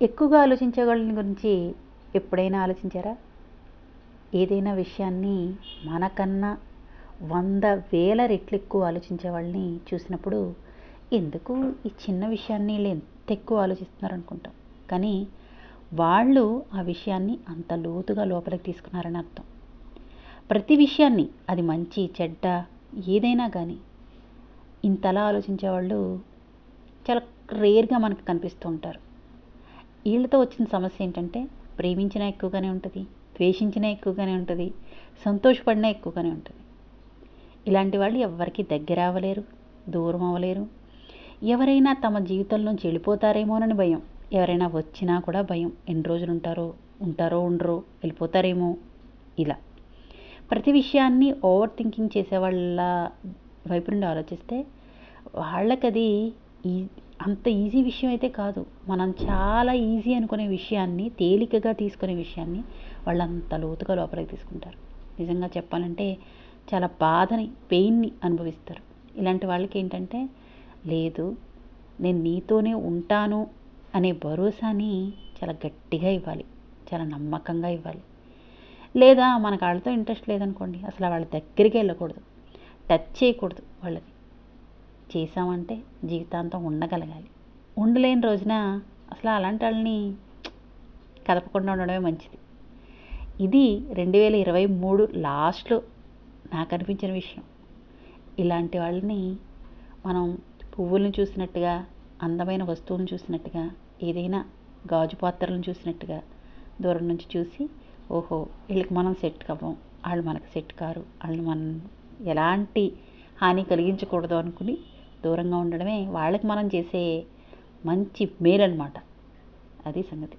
ఎక్కువగా ఆలోచించే వాళ్ళని గురించి ఎప్పుడైనా ఆలోచించారా? ఏదైనా విషయాన్ని మనకన్నా వంద వేల రెట్లు ఎక్కువ ఆలోచించే వాళ్ళని చూసినప్పుడు ఎందుకు ఈ చిన్న విషయాన్ని వీళ్ళు ఎంత ఎక్కువ ఆలోచిస్తున్నారు అనుకుంటాం కానీ వాళ్ళు ఆ విషయాన్ని అంత లోతుగా లోపలికి తీసుకున్నారని అర్థం. ప్రతి విషయాన్ని అది మంచి చెడ్డ ఏదైనా కానీ ఇంతలా ఆలోచించే వాళ్ళు చాలా రేర్గా మనకు కనిపిస్తూ ఉంటారు. వీళ్ళతో వచ్చిన సమస్య ఏంటంటే ప్రేమించినా ఎక్కువగానే ఉంటుంది ద్వేషించినా ఎక్కువగానే ఉంటుంది సంతోషపడినా ఎక్కువగానే ఉంటుంది. ఇలాంటి వాళ్ళు ఎవరికి దగ్గర అవ్వలేరు దూరం అవ్వలేరు. ఎవరైనా తమ జీవితంలోంచి వెళ్ళిపోతారేమోనని భయం. ఎవరైనా వచ్చినా కూడా భయం. ఎన్ని రోజులు ఉంటారో ఉంటారో ఉండరో వెళ్ళిపోతారేమో. ఇలా. ప్రతి విషయాన్ని ఓవర్ థింకింగ్ చేసే వాళ్ళ వైపు నుండి ఆలోచిస్తే వాళ్ళకది ఈ అంత ఈజీ విషయం అయితే కాదు. మనం చాలా ఈజీ అనుకునే విషయాన్ని తేలికగా తీసుకునే విషయాన్ని వాళ్ళు అంత లోతుగా లోపలికి తీసుకుంటారు. నిజంగా చెప్పాలంటే చాలా బాధని పెయిన్ని అనుభవిస్తారు. ఇలాంటి వాళ్ళకి ఏంటంటే లేదు నేను నీతోనే ఉంటాను అనే భరోసాని చాలా గట్టిగా ఇవ్వాలి. చాలా నమ్మకంగా ఇవ్వాలి. లేదా మనకు వాళ్ళతో ఇంట్రెస్ట్ లేదనుకోండి అసలు వాళ్ళ దగ్గరికి వెళ్ళకూడదు. టచ్ చేయకూడదు వాళ్ళని చేసామంటే జీవితాంతం ఉండగలగాలి. ఉండలేని రోజున అసలు అలాంటి వాళ్ళని కదపకుండా ఉండడమే మంచిది. ఇది రెండు వేల ఇరవై మూడు లాస్ట్లో నాకు అనిపించిన విషయం. ఇలాంటి వాళ్ళని మనం పువ్వులను చూసినట్టుగా అందమైన వస్తువులను చూసినట్టుగా ఏదైనా గాజు పాత్రలను చూసినట్టుగా దూరం నుంచి చూసి ఓహో వీళ్ళకి మనం సెట్ కవ్వం వాళ్ళు మనకు సెట్ కారు వాళ్ళు మనం ఎలాంటి హాని కలిగించకూడదు అనుకుని దూరంగా ఉండడమే వాళ్ళకి మనం చేసే మంచి మేలు అనమాట అది సంగతి.